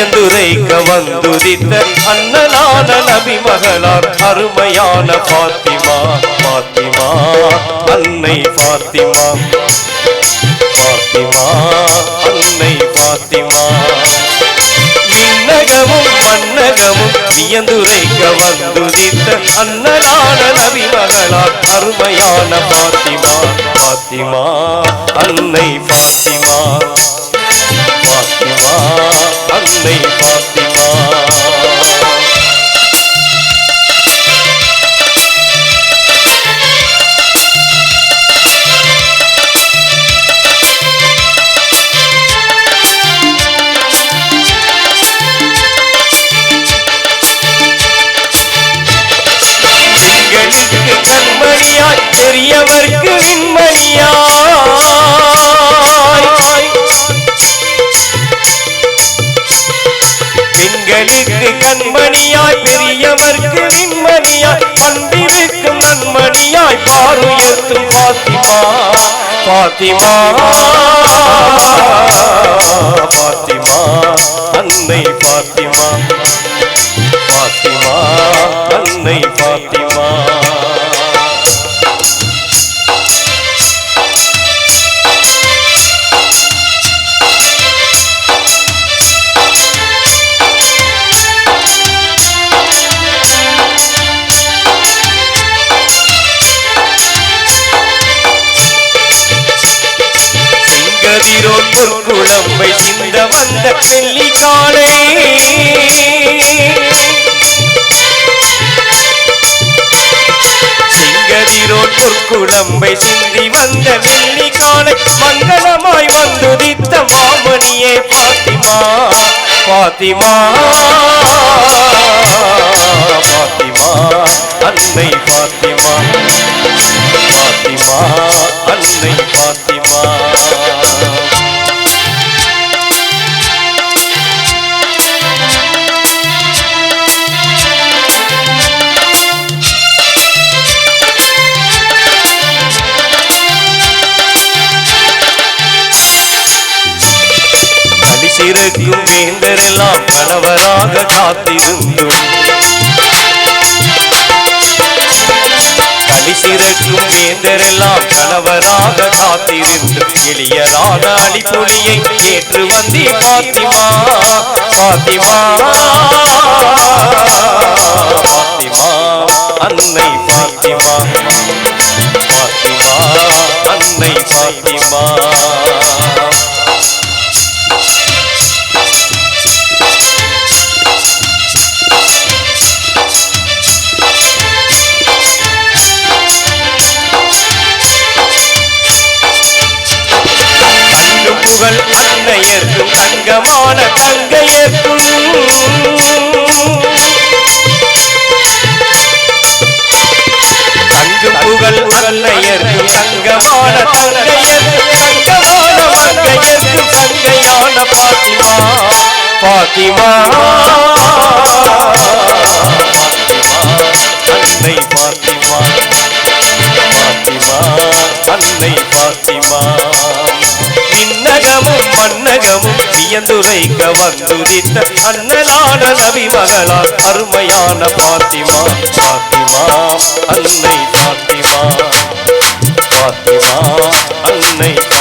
வந்துதித்த அண்ணனான நபி மகளார் அருமையான பாத்திமா பாத்திமா அன்னை பாத்திமா பாத்திமா அன்னை பாத்திமா விண்ணகமும் மன்னகமும் வியந்துரைக்க வந்துதித்த அண்ணனான நபி மகளார் அருமையான பாத்திமா பாத்திமா பெரியவர்க்கு விண்மணியாய். பெண்களுக்கு கண்மணியாய் பெரியவர்க்கு விண்மணியாய் அன்பிருக்கும் நன்மணியாய் பாருயர்த்தும் பாத்திமா பாத்திமா பாத்திமா அன்னை பாத்திமா. செங்கதிரோ பொற்குழம்பை சிந்த வந்த வெள்ளிக்காலை செங்கதிரோ பொற்குழம்பை சிந்தி வந்த வெள்ளிக்காலை மங்களமாய் வந்துதித்த மாமணியே பாத்திமா பாத்திமா பாத்திமா அன்னை பாத்திமா பாத்திமா. கலிசிறக்கும் வேந்தரெல்லாம் கணவராக காத்திருந்தும். கலிசிறக்கும் வேந்தரெல்லாம் கணவராக காத்திருந்தும். எளியரான அடிப்பொழியை ஏற்று வந்தி பாத்திமா பாத்திமா. பாத்திமா அன்னை பாத்திமா. தங்கமான தங்கையர்க்கும் தங்கு புகழ் அன்னையர்க்கும் தங்கமான தங்கையர்க்கும் தங்கமான மங்கையர்க்கும் தங்கையான பாத்திமா. பாத்திமா. அன்னை வியந்துரைக்க வந்துதித்த அண்ணலான நபி மகளார் அருமையான பாத்திமா பாத்திமா அன்னை பாத்திமா பாத்திமா அன்னை பாத்திமா